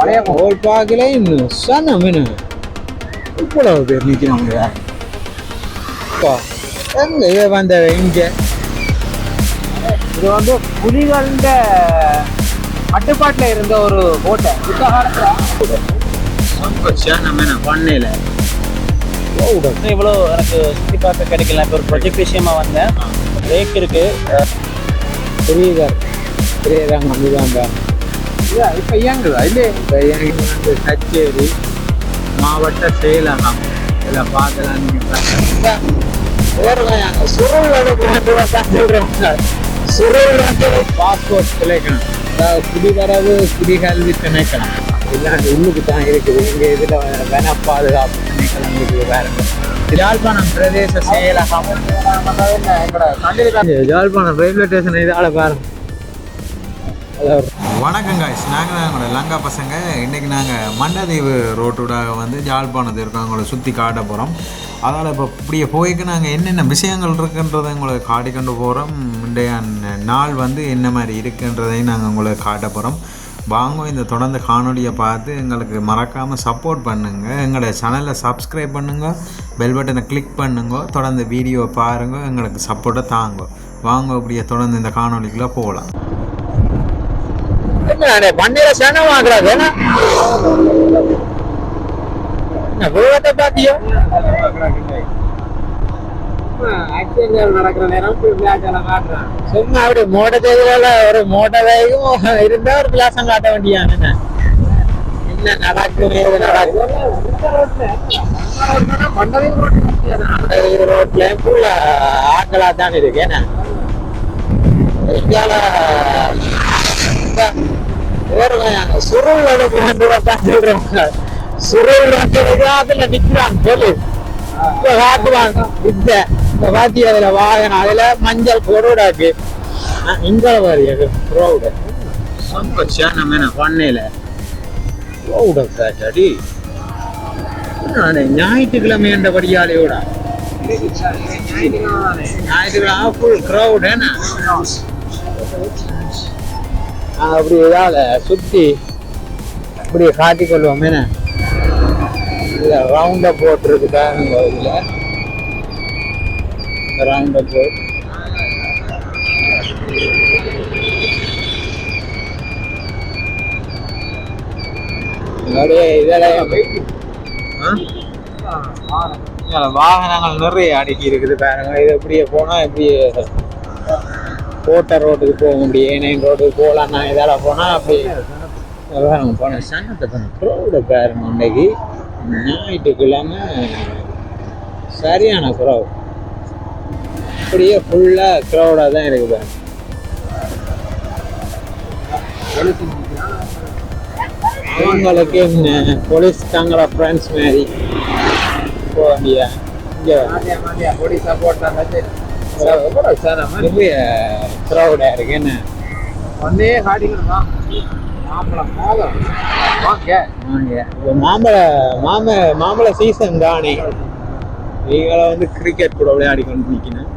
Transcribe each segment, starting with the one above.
பழைய ஓல் பார்க்கல இன்னும் சனம் என்ன இவ்வளவு பேர் நிற்கிறாங்க. அப்பா, எங்க இவ வந்த இங்க. இது வந்து புலிகள கட்டுப்பாட்டுல இருந்த ஒரு கோட்டை இந்த காலத்துல பண்ணையில. இவ்வளோ எனக்கு சுற்றி பார்க்க கிடைக்கல. இப்போ ஒரு ப்ரொஜெக்ட் விஷயமா வந்தேன். பிரேக் இருக்கு. புரியுதா? புரியுதாங்க அதுதான் பாரு. இப்போ இயங்குதா? இல்லையே இப்ப எனக்கு வந்து கச்சேரி மாவட்ட செயலகம் இதில் பார்க்கலாம் நீங்கள் பாஸ்போர்ட் திணைக்கணும் அதாவது குடிவரவு குடிகல்வி திணைக்களம். இல்லாண்டு உள்ளுக்கு தான் இருக்குது. இங்கே இதில் வன பாதுகாப்பு திணைக்களம் இருக்குது வேற யாழ்ப்பாணம் பிரதேச செயலகம். யாழ்ப்பாணம் ரயில்வே ஸ்டேஷன் இதால பாருங்க. வணக்கம் காய்ஸ் நாங்கள் தான் எங்களோட லங்கா பசங்க. இன்றைக்கி நாங்கள் மண்டதீவு ரோட்டோட வந்து ஜாழ்ப்பாணத்தை இருக்கோம் எங்களை சுற்றி காட்ட போகிறோம் அதால் இப்போ இப்படியே போய்க்கு நாங்கள் என்னென்ன விஷயங்கள் இருக்குன்றதை உங்களுக்கு காட்டி கொண்டு போகிறோம் இன்றைய நாள் வந்து என்ன மாதிரி இருக்குன்றதையும் நாங்கள் உங்களுக்கு காட்ட போகிறோம் வாங்க இந்த தொடர்ந்து காணொலியை பார்த்து எங்களுக்கு மறக்காமல் சப்போர்ட் பண்ணுங்க. எங்களோட சேனலை சப்ஸ்கிரைப் பண்ணுங்கள் பெல் பட்டனை கிளிக் பண்ணுங்க. தொடர்ந்து வீடியோ பாருங்க. எங்களுக்கு சப்போர்ட்டை தாங்க. வாங்க இப்படியே தொடர்ந்து இந்த காணொலிக்குள்ளே போகலாம். மண்ணில சனம் வாங்குறாங்க? விவரத்தை பாத்தியோ நடக்கிற நேரம் சும்மா அப்படி மோட்ட தேதியில ஒரு மோட்ட வேகம் இருந்தா ஒரு கிளாஸம் காட்ட வேண்டியான் என்ன நடக்கும் நடக்கும் இது ரோட்ல ஆக்களா தான் இருக்கு இந்த வேறுங்க சுருள் தான் சொல்றாங்க சுருள் அதுல நிக்கிறான் சொல்லு. காட்டுவான் இந்த இந்த பாத்தி அதுல வாகனம் அதுல மஞ்சள் பொருடாக்கு. இங்க பாரு ரோடு நம்ம என்ன பண்ணையில? ரோட காட்டாடி ஞாயிற்றுக்கிழமை என்றபடியாலையோட ஞாயிற்றுக்கிழமை ஃபுல் க்ரௌட் என்ன? அப்படி இதால் சுற்றி இப்படி காட்டிக்கொள்வோமே என்ன இதுல. ரவுண்ட போட் இதில் பாருங்க இதுல ரவுண்ட அப்படியே இதெல்லாம் வாகனங்கள் நிறைய அடுக்கி இருக்குது பாருங்க. இது இப்படியே போனா இப்படியே கோட்டை ரோட்டுக்கு போக முடியும். ஏனையின் ரோட்டுக்கு போகலாம் நான் இதால் போனால் அப்படி வாங்க போனேன் சன்னத்தை பண்ண க்ரௌடை பாருங்க இன்னைக்கு ஞாயிற்றுக்கிழமை சரியான க்ரௌட் அப்படியே ஃபுல்லாக க்ரௌடாக தான் இருக்குது பாருங்க. அவங்களுக்கு என்ன? போலீஸ் தாங்கிற ஃப்ரெண்ட்ஸ் மாதிரி. போக முடியாது இங்கே பொடி சப்போர்ட் நிறைய க்ரௌடாக இருக்கு என்ன ஒன்னே காட்டிக்கணுமா மாம்பழம் மோதம் வாங்க வாங்க இப்போ மாம்பழ மாம மாம்பழ சீசன் தானே நீங்கள வந்து கிரிக்கெட் கூட விளையாடி கொண்டு நிற்கணும்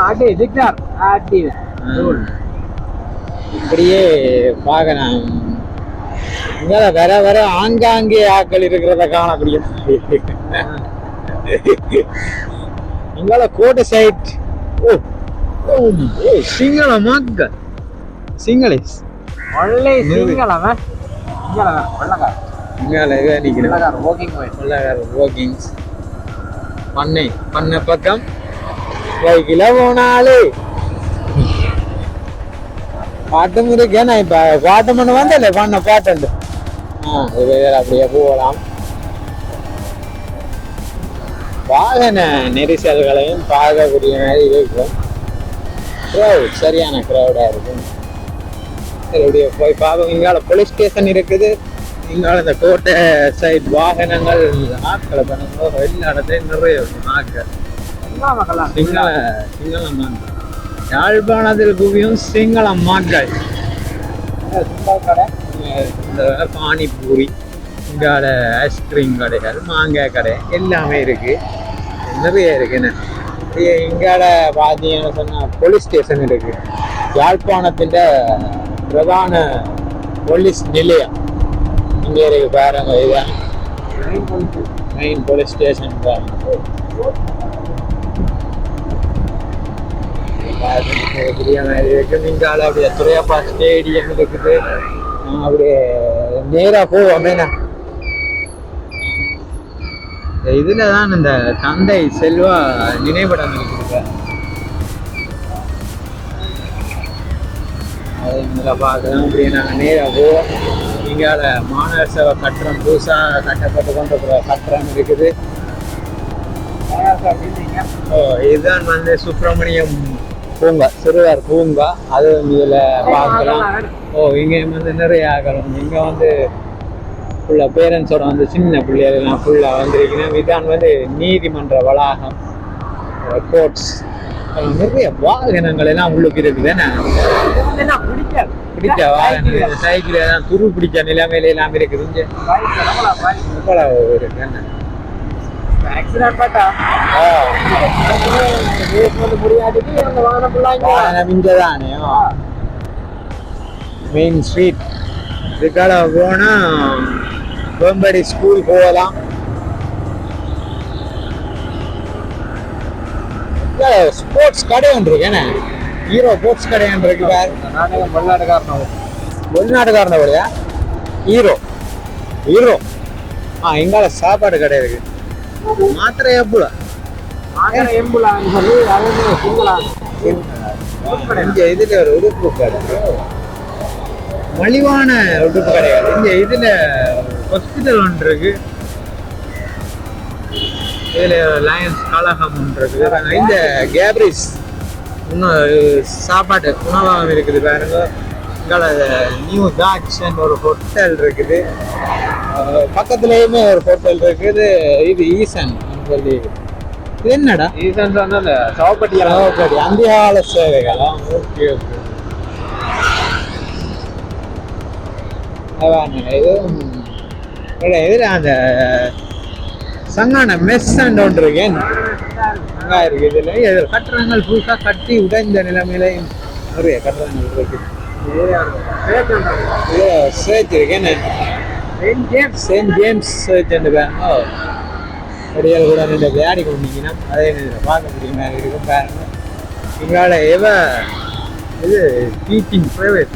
ஆட்டி சிக்னார் ஆட்டி இப்படியே பார்க்கலாம் இங்கே வர வர ஆங்காங்கே ஆக்கள் இருக்கிறத காணக்கூடிய ಅಂಗಳ ಕೋಟೆ ಸೈಟ್ ಓ ಏ ಸಿಂಗಳ ಮಗ್ಗ ಸಿಂಗಳೇ ಒಳ್ಳೆ ಸಿಂಗಳ ಸಿಂಗಳ ಒಳ್ಳಗಾರ சிங்கால இதாக நிற்கிறேன் வாக்கிங் உள்ளகார் வாக்கிங்ஸ் பண்ணை பண்ணை பக்கம். பைக்கில் போனாலே பாட்டம் இருக்கேன் நான் இப்போ பாட்டம் ஒன்று வந்தல பண்ண பாட்டம். ஆ இது அப்படியே போகலாம். வாகன நெரிசல்களையும் பார்க்கக்கூடிய மாதிரி இருக்கும். க்ரௌட் சரியான க்ரௌடாக இருக்கும். சரி போய் பார்ப்போம் இங்கால போலீஸ் ஸ்டேஷன் இருக்குது. இங்கால இந்த கோட்டை சைட் வாகனங்கள் ஆட்களை பண்ணும்போது எல்லா இடத்துலையும் நிறைய இருக்கும் ஆட்கள் சிங்கள சிங்கள மக்கள் யாழ்ப்பாணத்தில் குவியும் சிங்கள மக்கள் கடை இந்த பானிபூரி இங்கால ஐஸ்கிரீம் கடைகள் மாங்காய் கடை எல்லாமே இருக்குது நிறைய இருக்குன்னு இ- இங்கால பார்த்தீங்கன்னு சொன்னால் போலீஸ் ஸ்டேஷன் இருக்கு. யாழ்ப்பாணத்தின் பிரதான போலீஸ் நிலையம். இங்கே இருக்கு பாருங்க இதுதான் மெயின் போலீஸ் ஸ்டேஷன் பாருங்க பெரிய மாதிரி இருக்கு நீங்கால அப்படியே துறையப்பா ஸ்டேடியம் இருக்குது. அப்படியே நேராக போவோம் இதுல தான் இந்த தந்தை செல்வா நினைவிடம் இருக்குது அது இதில் பார்க்கலாம். அப்படியே நாங்கள் நேராக போவோம் இங்கால மாநகர சேவை கட்டணம் புதுசாக கட்டப்பட்டு கொண்டிருக்கிற கட்டணம் இருக்குது. ஓ இதுதான் வந்து சுப்பிரமணியம் பூங்கா சிறுவர் பூங்கா. அது இதில் பார்க்கலாம். ஓ இங்கே வந்து நிறைய ஆகலாம் இங்கே வந்து ஃபுல்லாக பேரண்ட்ஸோட வந்து சின்ன பிள்ளைகள்லாம் ஃபுல்லாக வந்திருக்கணும் இதான் வந்து நீதிமன்ற வளாகம் கோர்ட்ஸ் நிறைய வாகனங்கள் எல்லாம் உள்ளுக்கு இருக்குது. பிடிச்ச வாகனம் சைக்கிள் எல்லாம் துரு பிடிச்ச நிலைமையில எல்லாம் இருக்குது. இருக்கு? என்ன. வாகனம் இங்கதானே? மெயின் ஸ்ட்ரீட் இதுக்கால போனா வேம்படி ஸ்கூல் போகலாம். ஸ்போர்ட்ஸ் கடை ஒன்று இருக்கு. என்ன? ஹீரோ ஸ்போர்ட்ஸ் கடை ஒன்று இருக்கு பாரு. வெளிநாட்டுக்காரன வழியா? ஹீரோ ஹீரோ ஆ எங்கால சாப்பாடு கடை இருக்கு. மாத்திரை எப்பல இங்க இதுல ஒரு உடுப்பு கடை மலிவான உடுப்பு கிடையாது இங்க இதுல ஹாஸ்பிட்டல் ஒன்று இருக்கு. இதுல லயன்ஸ் கலகம் ஒன்று இருக்குது இந்த கேப்ரிஸ் இன்னும் சாப்பாடு உணவகம் இருக்குது பாருங்க. நியூ தாட்ச் ஒரு ஹோட்டல் இருக்குது. பக்கத்துலயுமே ஒரு ஹோட்டல் இருக்குது. இது ஈசன் சொல்லி. இது என்னடா? சவப்பட்டி அந்த கால சேவைகளா? ஓகே ஓகே அதான் இது இல்லை இதில் அந்த சங்கான மெஸ் அண்ட் ஒன்று இருக்கேன் அங்கே இருக்கு இதில். இதில் கட்டடங்கள் புதுசாக கட்டி உடைந்த நிலைமையில நிறைய கட்டடங்கள் இருக்கு. இது சேர்ச் இருக்கேன் saint James saint James church பேங்க அடியால் கூட ரெண்டு விளையாடி கொண்டீங்கன்னா அதே இதில் பார்க்கக்கூடிய மாதிரி இருக்கும் பாருங்க. எங்களால் எவ இது டீச்சிங் ப்ரைவேட்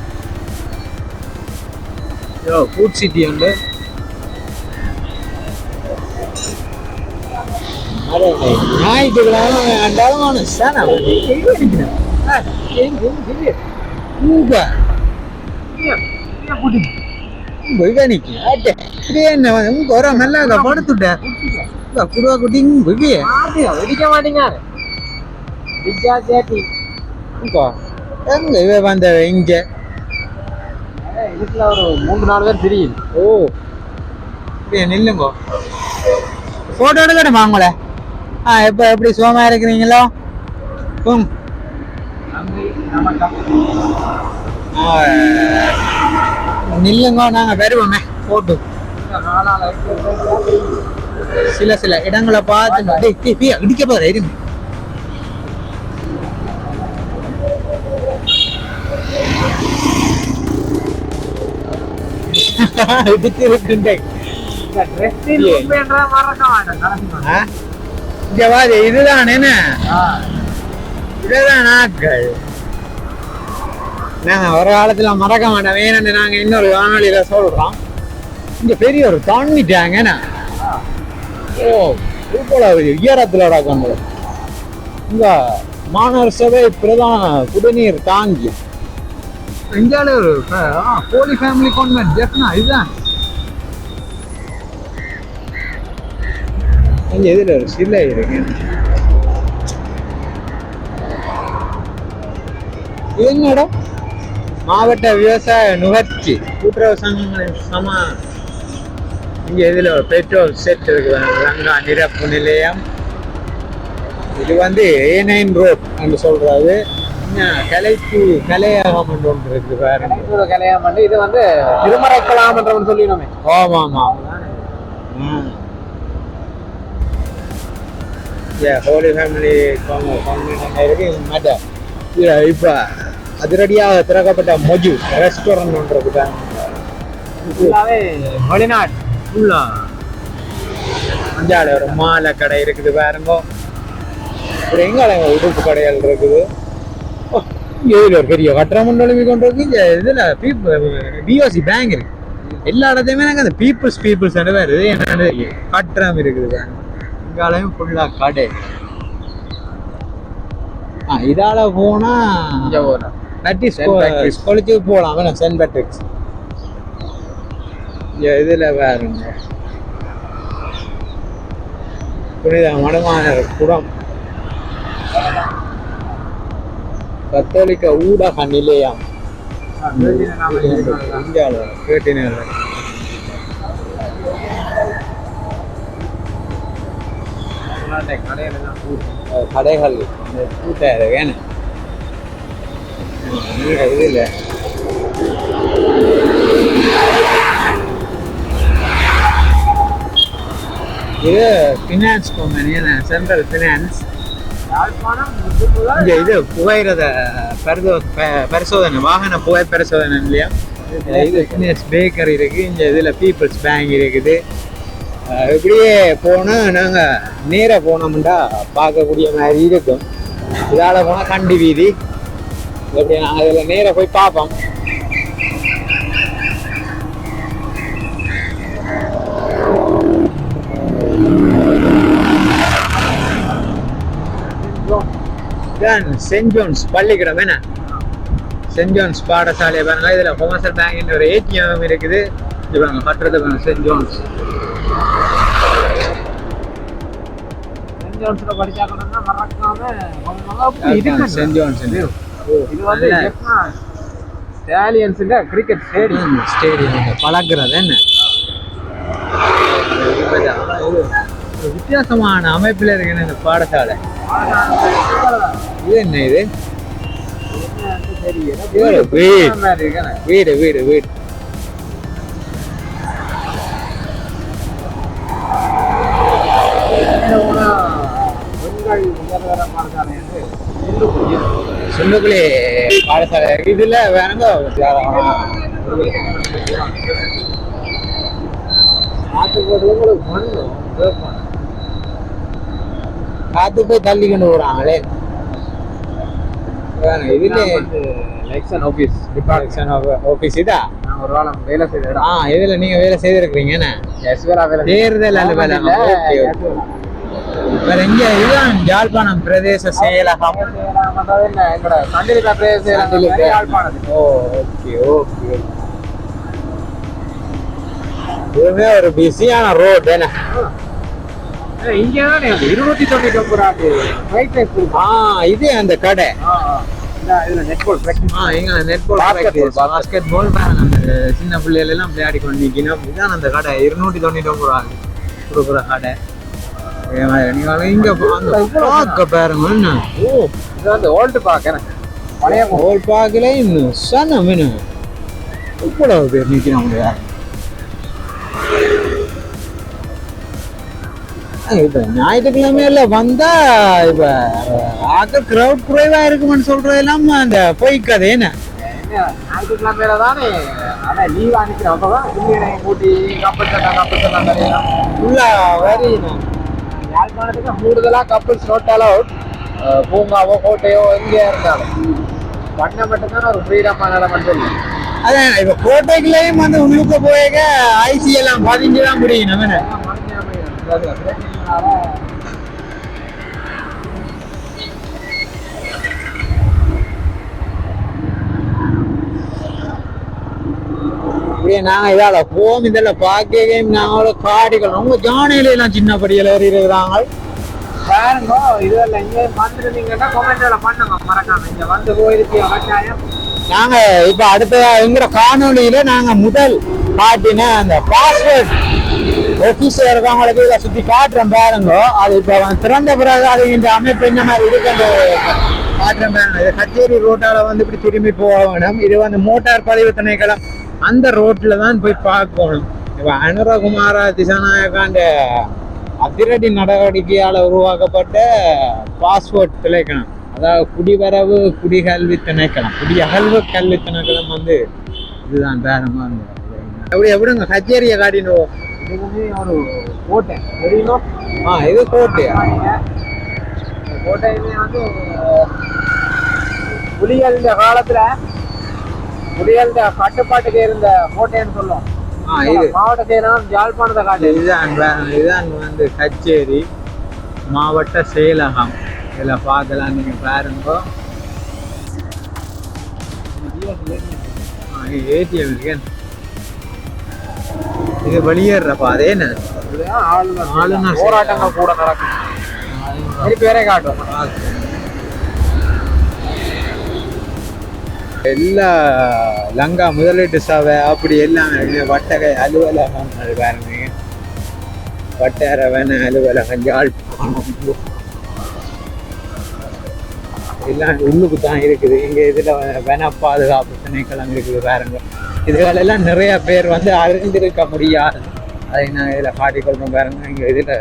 விவிய எங்க இவ வந்த இங்க? மூன்று நாலு பேர் தெரியும் ஓ. இப்படியே நில்லுங்க. போட்டோ எடுக்கணுமா உங்களை? ஆ எப்போ எப்படி சுகமா இருக்கிறீங்களோ? ம். நில்லுங்க நாங்க வருவோமே போட்டு சில சில இடங்களை பார்த்து இடிக்க போற இருங்க. இடிச்சு இருக்குண்டே இதுதான் என்ன? இதுதான் நாட்கள் நாங்க ஒரு காலத்துல மறக்க மாட்டோம். வேணும்னு நாங்க இன்னொரு வானொலியில சொல்றோம். இங்க பெரிய ஒரு தண்ணி டேங்க என்ன ஓ இவ்வளவு உயரத்துல கொண்டு இங்க மாநகர சபை பிரதான குடிநீர் தாங்கி. இந்தியாவில் ஒரு போலி ஃபேமிலி கான்வென்ட் ஜெஃப்னா இதுதான். இங்க இதுல ஒரு சிலை இருக்கு. இது என்னடா? மாவட்ட விவசாய நுகர்ச்சி. கூட்டுறவு சங்கங்களின் சம இங்க இதுல ஒரு பெட்ரோல் செட் இருக்கு பாருங்க. லங்கா நிரப்பு நிலையம். இது வந்து ஏ நைன் ரோட் என்று சொல்றது இன்னும் கலைக்கு கலையகம் என்று ஒன்று இருக்கு பாருங்க கல்யாணம் பண்ணி இது வந்து திருமறை கலாம் சொல்லிடணுமே ஆமா ஆமா ஹோலி ஃபேமிலி இருக்கு? இப்போ அதிரடியாக திறக்கப்பட்ட மொஜு ரெஸ்டாரண்ட் ஒன்று இருக்குதா வெளிநாடு. ஃபுல்லா. அஞ்சால ஒரு மாலை கடை இருக்குது பாருங்க. ஒரு எங்கால உடுப்பு கடைகள் இருக்குது? இதுல ஒரு பெரிய கட்டணம் ஒன்று கொண்டு இருக்கு இங்க இதுல பிஓசி பேங்க் இருக்கு. எல்லா இடத்தையுமே நாங்க அந்த பீப்புள்ஸ் பீப்புள்ஸ் வேறு என்னன்னு கட்டணம் இருக்குது இங்காலையும் ஃபுல்லா கடை. ஆ இதால போனா இங்க போகலாம் Patrick's. காலேஜுக்கு போகலாம் வேணாம் சென்ட் பேட்ரிக்ஸ் இதுல பாருங்க. புனித மடமானர் குடம். கத்தோலிக்க ஊடக நிலையம். இந்தியாவில் கேட்டினேன் கடைகள் இந்த கூட்ட வேணும். இது இல்லை. இது ஃபினான்ஸ் கம்பெனி சென்ட்ரல் ஃபினான்ஸ் இந்த இது புகையிறத பரிசோ ப- பரிசோதனை வாகன புகை பரிசோதனை இல்லையா? இது ஃபினான்ஸ் பேக்கரி இருக்குது இந்த இதில் பீப்புள்ஸ் பேங்க் இருக்குது. இப்படியே போனால் நாங்கள் நேராக போனோம்டா. பார்க்கக்கூடிய மாதிரி இருக்கும். இதால் போனால் கண்டி வீதி. இப்படி நாங்கள் அதில் நேராக போய் பார்ப்போம். இதான் சென்ட் ஜோன்ஸ் பள்ளிக்கூடம் என்ன? சென்ட் ஜோன்ஸ் பாடசாலை. பாருங்க இதில் கொமர்ஷியல் பேங்க் ஒரு ஏடிஎம் இருக்குது. இது பாருங்க கட்டுறது பாருங்க சென்ட் ஜோன்ஸ் சென்ட் ஜோன்ஸ்ல படிச்சாக்கணும்னா மறக்காம இது சென்ட் ஜோன்ஸ் இது வந்து கிரிக்கெட் ஸ்டேடியம் ஸ்டேடியம் பழக்கிறது என்ன? வித்தியாசமான அமைப்பில் இருக்கிற இந்த பாடசாலை. இது என்ன இது வீடு வீடு வீடு சுண்டுக்குழி பாடசாலை இதுல வேணுங்க காத்து போய் தள்ளிக்கிட்டு போறாங்களே இதுல இதா? நான் ஒரு வாரம் வேலை செய்த ஆ இதுல நீங்க வேலை செய்திருக்கிறீங்க என்ன? வேலை தேர்தல் அலுவலகம். ஓகே வேற எங்க? இதுதான் யாழ்ப்பாணம் பிரதேச செயலகம். Oh okay okay. ஒரு பிஸியான ரோட் என்ன? இங்கே தான் இருநூத்தி தொண்ணூத்தி ஒன்பது ஆண்டு ரைட் ஆ இது அந்த கடை. பாஸ்கெட் பால் சின்ன பிள்ளைகள் எல்லாம் விளையாடி கொண்டு நிக்கணும் இதுதான் அந்த கடை. இருநூத்தி தொண்ணூத்தி ஒன்பது ரூபா கொடுக்குற கடை. இங்க பார்க்க பாருங்க ஓ இது வந்து ஓல்டு எனக்கு பழைய ஹோல் பார்க்கல இன்னும் சன மீன் இவ்வளவு பேர் நிக்கிறாங்க இப்ப ஞாயிற்றுக்கிழமையில வந்தா இப்ப ஆக்க கிரவுட் குறைவா இருக்குமென்னு சொல்றதெல்லாம் அந்த பொய் கதை என்ன? ஞாயிற்றுக்கிழமையில தானே. அதான் லீவ் அனுப்பிக்கிறோம் அப்பதான் கும்பினை கூட்டி கப்பல் சட்டா கப்பல் சட்டா நிறையா ஃபுல்லா வரி யாழ்ப்பாணத்துக்கு கூடுதலா கப்பல்ஸ் நோட் அலவுட் பூங்காவோ கோட்டையோ எங்கேயா இருந்தாலும். பண்ண மட்டும்தான் ஒரு ஃப்ரீடமான இடம் இல்லை அதான் இப்ப கோட்டைக்குள்ளேயும் வந்து உள்ளுக்க போயக ஐசி எல்லாம் பதிஞ்சுதான் முடியும் நம்ம என்ன இப்படியே நாங்க இதால போம் இதெல்லாம் பார்க்க நாங்களோட காடுகள். ரொம்ப ஜானையில எல்லாம் சின்ன படியில ஏறி இருக்கிறாங்க. பாருங்க இதுல இங்க வந்துருந்தீங்கன்னா கொமெண்ட்ல பண்ணுங்க. மறக்காம. இங்க வந்து போயிருக்கீங்க கட்டாயம் நாங்க இப்ப அடுத்த எங்கிற காணொளியில நாங்க முதல் காட்டின அந்த பாஸ்வேர்ட் ஆபீஸ்ல இருக்கவங்களுக்கு இதை சுற்றி காட்டுறேன் பாருங்க. அது இப்போ திறந்த பிறகு அது இந்த அமைப்பு என்ன மாதிரி இருக்குன்னு காட்டுறேன் பாருங்க. இது கச்சேரி ரோட்டால் வந்து இப்படி திரும்பி போக வேணும். இது வந்து மோட்டார் பதிவு திணைக்களம். அந்த ரோட்டில் தான் போய் பார்க்கணும். இப்போ அனுரகுமார திசாநாயகாண்ட அதிரடி நடவடிக்கையால் உருவாக்கப்பட்ட பாஸ்போர்ட் திணைக்களம். அதாவது குடிவரவு குடிகல்வி திணைக்களம். குடியகல்வு கல்வி திணைக்களம் வந்து இதுதான் பேரமாக இருந்தது எப்படி எப்படிங்க கச்சேரியை காட்டினோம் தெரியுமா? ஆ இது கோட்டையா இந்த கோட்டையுமே வந்து புலிகள் இந்த காலத்துல புலிகள் கட்டுப்பாட்டுக்கு இருந்த கோட்டைன்னு சொல்லுவோம். மாவட்ட செயலாம் யாழ்ப்பாணத்தை காட்டு. இதுதான் இதுதான் வந்து கச்சேரி மாவட்ட செயலகம். இதில் பார்க்கலாம் நீங்கள் பாருங்க. ஏடிஎம் இருக்கு இது வெளியேற பாதை என்ன? ஆளுநர் போராட்டங்கள் கூட நடக்கும். பேரே காட்டும். எல்லா லங்கா முதலீட்டு சபை அப்படி எல்லாம். வட்டகை அலுவலகம் பாருங்க. வட்டாரவன அலுவலகம் யாழ்ப்பாணம் எல்லாம் உள்ளுக்கு தான் இருக்குது. இங்க இதுல வன பாதுகாப்பு திணைக்களம் இருக்குது பாருங்க. இதுகளெல்லாம் நிறைய பேர் வந்து அறிந்திருக்க முடியாது. அதை நான் இதுல காட்டிக்கொள்றேன் பாருங்க இங்க இதுல.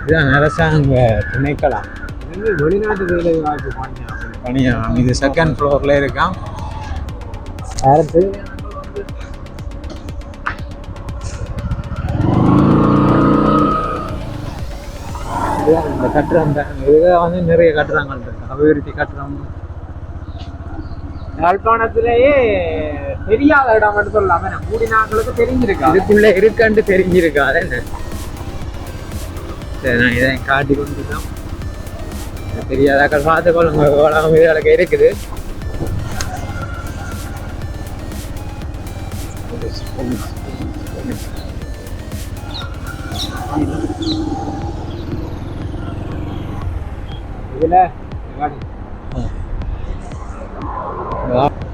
இதுதான் அரசாங்க திணைக்களம். இது வெளிநாட்டு வேலை வாய்ப்பு பண்ணி பணியாகும் இது செகண்ட் ஃப்ளோர்ல இருக்கான் இதுதான் இந்த கட்டுறம் தான். இதுதான் வந்து நிறைய கட்டுறாங்கள் இருக்கு. அபிவிருத்தி கட்டுறம் யாழ்ப்பாணத்திலேயே தெரியாத இடம்னு சொல்லலாம். ஆனா கூடினாங்களுக்கு தெரிஞ்சிருக்கா? இதுக்குள்ள இருக்கான்னு தெரிஞ்சிருக்காது என்ன? சரி நான் இதை காட்டி கொண்டு தான் தெரியாதாக்கள் பார்த்துக்கொள்ளுங்க எவ்வளோ இதுகளுக்கு இருக்குது. இதுல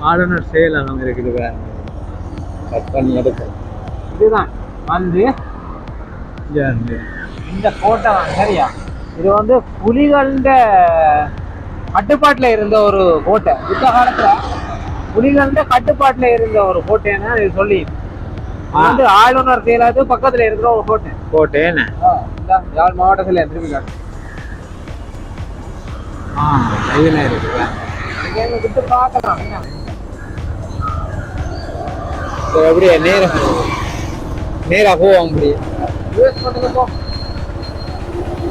ஆளுநர் செயலகம் இருக்குது வேற. கட் பண்ணி எடுக்க இதுதான். வந்து. இந்த கோட்டை தான். சரியா? இது வந்து புலிகள கட்டுப்பாட்டுல இருந்த ஒரு கோட்டை யுத்த காலத்துல புலிகள கட்டுப்பாட்டுல இருந்த ஒரு கோட்டைன்னு இது சொல்லி. வந்து ஆளுநர் செயலாது பக்கத்துல இருக்கிற ஒரு கோட்டை கோட்டை என்ன? ஆ, இந்தா, யாழ் மாவட்டத்துல திரும்பி காட்டு ஆ இதில் இருக்கு பார்க்கலாம். என்ன? அப்படியே? நேரா. நேரா போவோம் அப்படி.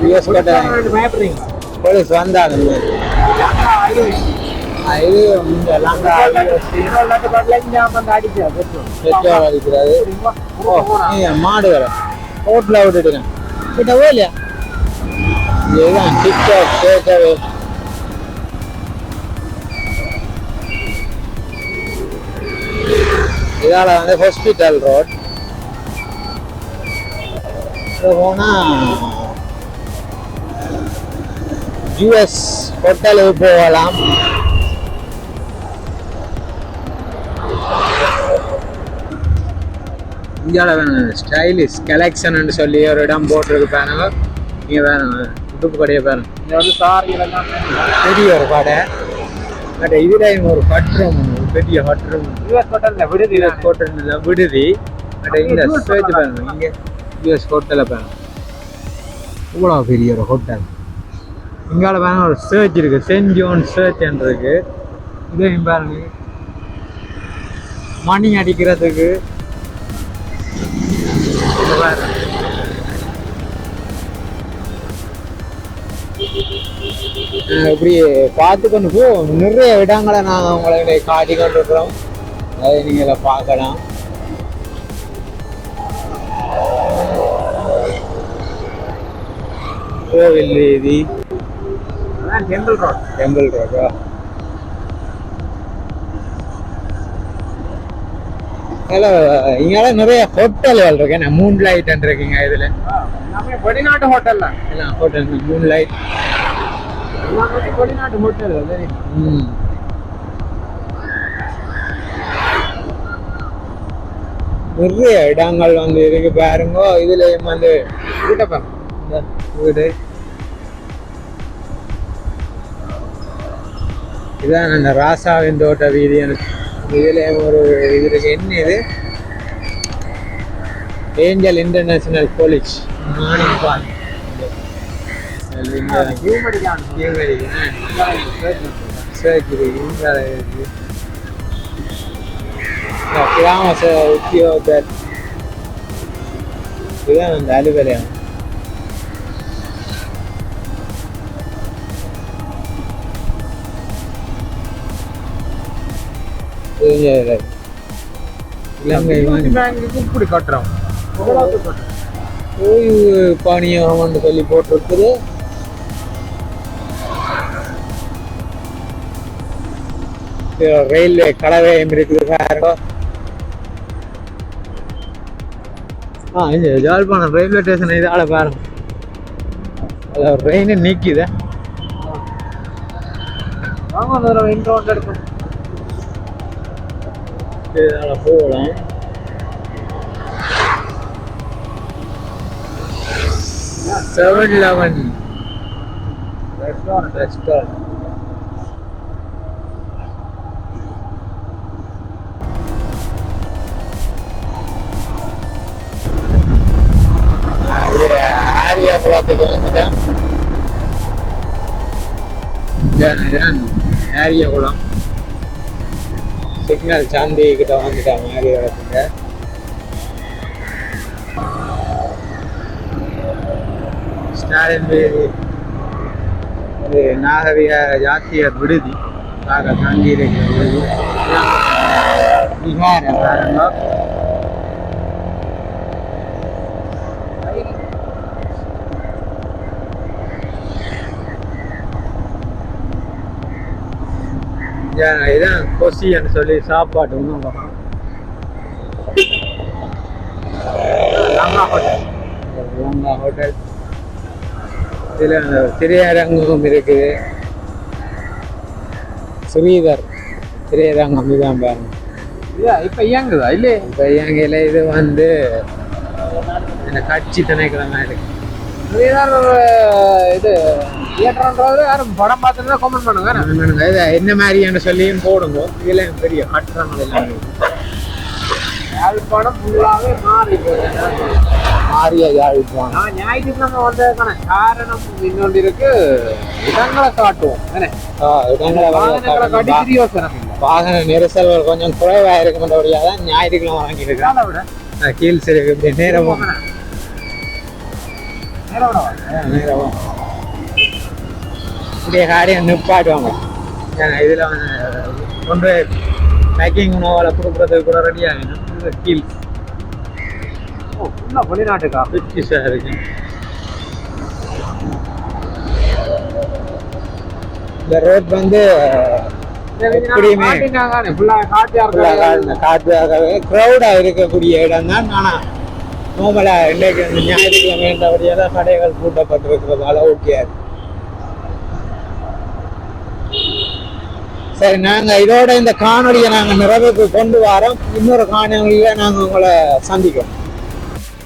யூஎஸ் கோட்டை போலீஸ் வந்தாங்க. இது? இந்த லங்கா பெட்ரோல். அடிக்கிறாரு. ஓ மாடு வர ரோட்ல விட்டுட்டுறேன் விட்டவோ இல்லையா இதுதான் டிக்டாக் கேட்கவே இதால் வந்து ஹாஸ்பிட்டல் ரோட் போனால் யூஎஸ் ஹோட்டலுக்கு போகலாம். இந்தியாவில் ஸ்டைலிஷ் கலெக்ஷன் சொல்லி ஒரு இடம் போட்டிருக்கு பாருங்க. நீங்கள் வேணும் உடுப்பு கடையை பாருங்க இங்கே வந்து சாரி எல்லாம் பெரிய ஒரு கடை. பட் இதுல ஒரு கட்டுறம் பெரிய கட்டுறம் யூஎஸ் ஹோட்டல்ல விடுதி யூஎஸ் ஹோட்டல் விடுதி. பட் இந்த US ஸ்டேஜ் பாருங்க இங்கே யூஎஸ் ஹோட்டலில் பாருங்க இவ்வளோ பெரிய ஒரு ஹோட்டல் இங்கால பாருங்க ஒரு சர்ச் இருக்கு. சென்ட் ஜோன் சர்ச் இருக்கு. இதையும் பாருங்க. மணி அடிக்கிறதுக்கு. இங்க பாருங்க. இப்படி பார்த்து கொண்டு போ. நிறைய இடங்களை நாங்கள் உங்களை காட்டி கொண்டு இருக்கிறோம் அதை நீங்கள் பார்க்கலாம். கோவில் வீதி. டெம்பிள் ரோட் டெம்பிள் ரோடா இதில் இங்கே நிறைய ஹோட்டல்கள் இருக்கு. என்ன மூன் லைட் இருக்கீங்க இதில். வெளிநாட்டு ஹோட்டல் தான். எல்லாம் ஹோட்டல் மூன் லைட் வெளிநாட்டு ஹோட்டல் ம். நிறைய இடங்கள் வந்து இருக்கு பாருங்க. இதுலயும் வந்து வீடு. இதான் அந்த ராசாவின் தோட்ட வீதி இதில் ஒரு இது இருக்கு என்ன இது ஏஞ்சல் இன்டர்நேஷனல் காலேஜ் மார்னிங் பால் கிராம ச- உத்தியோகத்தர் இதுதான் அந்த அலுவலகம் இலங்கை இப்படி கட்டுறோம் ஓய்வு பாணியகம்னு சொல்லி போட்டிருக்குது. ரயில்வே கலவையம் இருக்குது பாருங்க ஆ இது ஜாழ்ப்பாணம் ரயில்வே ஸ்டேஷன் இதால பாருங்க. அதாவது ட்ரெயின் நிற்கிது வாங்க ஒரு தடவை இன்ட்ரோட் எடுக்கும் இதால போகலாம். Seven eleven. Restaurant restaurant Arya குளத்துக்கு வந்துட்டேன் ஆரியா குளம் சிக்னல் சாந்தி கிட்ட வந்துட்டேன் மாதிரி குளத்துக்கு ஸ்டாலின் இது நாகரிக ஜாத்திய விடுதி. நாக தங்கி விடுதி. விஹாரம் இதான் கொசின்னு சொல்லி சாப்பாடு ஒன்றும் லங்கா ஹோட்டல். லங்கா ஹோட்டல். இதில் அந்த திரையரங்கம் இருக்குது ஸ்ரீதர் திரையரங்கம் இதான் பாருங்க. இப்போ இயங்குதா? இல்லையே. இப்போ எங்கையில் இது வந்து இந்த கட்சி திணைக்கிழமை இருக்கு. இதுதான் ஒரு இது தியேட்டர்ன்றது யாரும் படம் பார்த்துட்டு கமெண்ட் பண்ணுங்க. இது என்ன மாதிரியான சொல்லியும் போடுங்க. இதில் பெரிய கட்டணங்கள் எல்லாம். யாழ்ப்பாணம் ஃபுல்லாகவே மாறி ஆரிய யாழ்ப்பாணம்? நான் ஞாயிற்றுக்கிழமை வந்ததுக்கான காரணம் இன்னொன்று இருக்கு இடங்களை காட்டுவோம். இடங்களை காட்டி இல்லை. வாகன நெரிசல்கள் கொஞ்சம் குறைவாக இருக்குமென்றபடியாக தான் ஞாயிற்றுக்கிழமை வாங்கியிருக்கேன் கீழ் சரி இப்படி இப்படியே காரியம் நிப்பாட்டுவாங்க இதில் வந்து கொண்டு பேக்கிங் உணவுகளை கொடுக்குறதுக்கு கூட ரெடி ஆகணும் கீழ் ஃபுல்லாக வெளிநாட்டுக்கா பிரிட்டிஷாக இருக்கு இந்த ரோட் வந்து எப்படியுமே காற்றாகவே க்ரௌடாக இருக்கக்கூடிய இடம் தான் ஆனால் நார்மலாக இன்றைக்கு இந்த ஞாயிற்றுக்கிழமைன்றபடியாக கடைகள் பூட்டப்பட்டிருக்கிறதால ஓகே இருக்கு சரி நாங்கள் இதோட இந்த காணொலியை நாங்கள் நிறைவுக்கு கொண்டு வரோம். இன்னொரு காணொலியில் நாங்கள் உங்களை சந்திக்கிறோம்.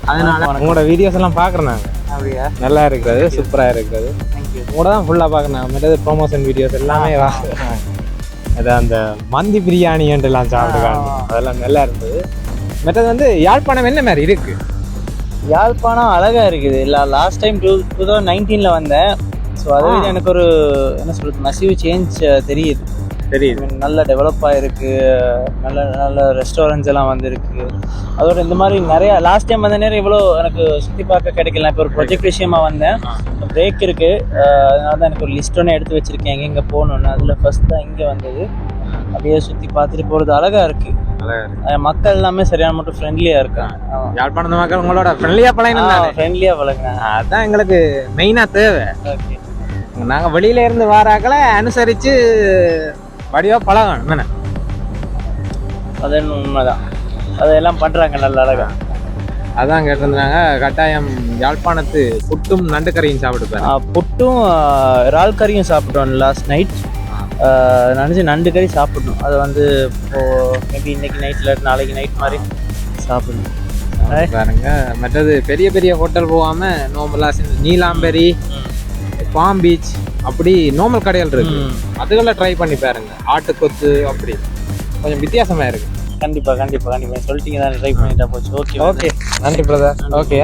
அதனால உங்களோட வீடியோஸ் எல்லாம் பார்க்குறேன் நாங்கள் அப்படியா? நல்லா இருக்கிறது சூப்பராக இருக்கிறது. உங்களோட தான் ஃபுல்லாக பார்க்குறேன் மற்றது ப்ரொமோஷன் வீடியோஸ் எல்லாமே அது அந்த மந்தி பிரியாணின்ட்டுலாம் சாப்பிடுவாங்க ஆ. அதெல்லாம் நல்லா இருந்தது. மற்றது வந்து யாழ்ப்பாணம் என்ன மாதிரி இருக்கு? யாழ்ப்பாணம் அழகா இருக்குது. இல்லை last time two two thousand நைன்டீனில் வந்தேன். ஸோ அதை. எனக்கு ஒரு என்ன சொல்றது மசிவ் சேஞ்ச் தெரியுது. தெரியுது. நல்ல டெவலப் ஆயிருக்கு. நல்ல நல்ல ரெஸ்டாரண்ட்ஸ் எல்லாம் வந்திருக்கு. அதோட இந்த மாதிரி நிறைய லாஸ்ட் டைம் வந்த நேரம் இவ்வளோ எனக்கு சுற்றி பார்க்க கிடைக்கல. இப்போ ஒரு ப்ரொஜெக்ட் விஷயமா வந்தேன். பிரேக் இருக்கு. அஹ் அதனால தான் எனக்கு ஒரு லிஸ்ட் ஒன்று எடுத்து வச்சிருக்கேன். எங்க எங்கே போகணுன்னு அதில் ஃபர்ஸ்ட் தான் இங்கே வந்தது. அப்படியே சுற்றி பார்த்துட்டு போகிறது அழகா இருக்கு. அழகா இருக்கு அஹ் மக்கள் எல்லாமே சரியான மட்டும் ஃப்ரெண்ட்லியாக இருக்காங்க. யாழ்ப்பாணம் மக்கள் உங்களோட ஃப்ரெண்ட்லியாக பழகினோம் தானே? ஃப்ரெண்ட்லியாக பழகுங்க அதான் எங்களுக்கு மெயினாக தேவை. ஓகே நாங்கள் வெளியில இருந்து வாராக்களை அனுசரித்து வடிவாக பழகணும் என்ன அது உண்மைதான். அதெல்லாம் பண்றாங்க நல்ல அழகா. அதான் கேட்டிருந்தாங்க கட்டாயம் யாழ்ப்பாணத்து புட்டும் நண்டு கறியும் சாப்பிட்டு புட்டும் இறால் கறியும் சாப்பிட்டோம் லாஸ்ட் நைட் நினச்சி நண்டு கறி சாப்பிடணும். அது வந்து இப்போ மேபி இன்னைக்கு நைட்டில் நாளைக்கு நைட் மாதிரி சாப்பிடணும். பாருங்க. மற்றது பெரிய பெரிய ஹோட்டல் போகாம நார்மலாக நீலாம்பரி பாம் பீச் அப்படி நார்மல் கடைகள் இருக்கு. அதுகளை ட்ரை பண்ணி பாருங்க. ஆட்டுக்கொத்து அப்படி. கொஞ்சம் வித்தியாசமா இருக்கு. கண்டிப்பா கண்டிப்பா கண்டிப்பா. சொல்லிட்டீங்க தான் ட்ரை பண்ணிட்டா போச்சு. ஓகே ஓகே நன்றி பிரதர் ஓகே